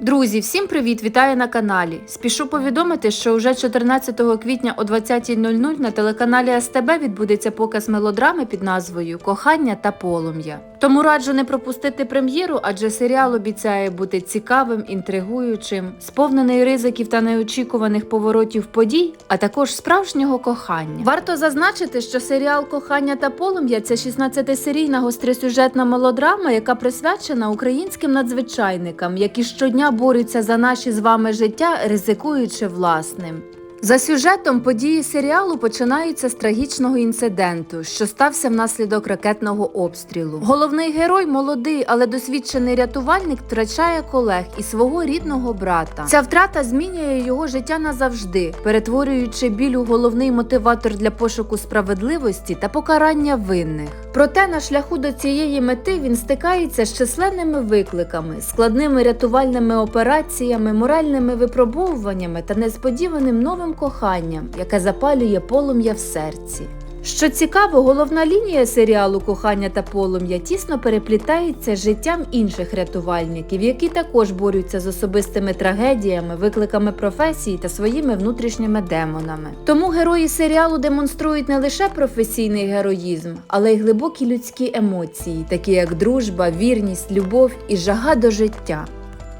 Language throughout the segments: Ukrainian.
Друзі, всім привіт! Вітаю на каналі. Спішу повідомити, що вже 14 квітня о 20.00 на телеканалі СТБ відбудеться показ мелодрами під назвою Кохання та полум'я. Тому раджу не пропустити прем'єру, адже серіал обіцяє бути цікавим, інтригуючим, сповнений ризиків та неочікуваних поворотів подій, а також справжнього кохання. Варто зазначити, що серіал Кохання та полум'я це 16-серійна гостросюжетна мелодрама, яка присвячена українським надзвичайникам, які щодня борються за наші з вами життя, ризикуючи власним. За сюжетом події серіалу починаються з трагічного інциденту, що стався внаслідок ракетного обстрілу. Головний герой, молодий, але досвідчений рятувальник, втрачає колег і свого рідного брата. Ця втрата змінює його життя назавжди, перетворюючи біль у головний мотиватор для пошуку справедливості та покарання винних. Проте на шляху до цієї мети він стикається з численними викликами, складними рятувальними операціями, моральними випробовуваннями та несподіваним новим коханням, яке запалює полум'я в серці. Що цікаво, головна лінія серіалу Кохання та полум'я тісно переплітається з життям інших рятувальників, які також борються з особистими трагедіями, викликами професії та своїми внутрішніми демонами. Тому герої серіалу демонструють не лише професійний героїзм, але й глибокі людські емоції, такі як дружба, вірність, любов і жага до життя.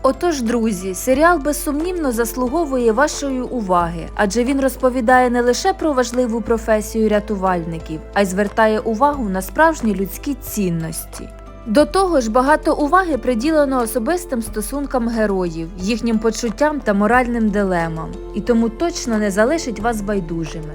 Отож, друзі, серіал безсумнівно заслуговує вашої уваги, адже він розповідає не лише про важливу професію рятувальників, а й звертає увагу на справжні людські цінності. До того ж, багато уваги приділено особистим стосункам героїв, їхнім почуттям та моральним дилемам, і тому точно не залишить вас байдужими.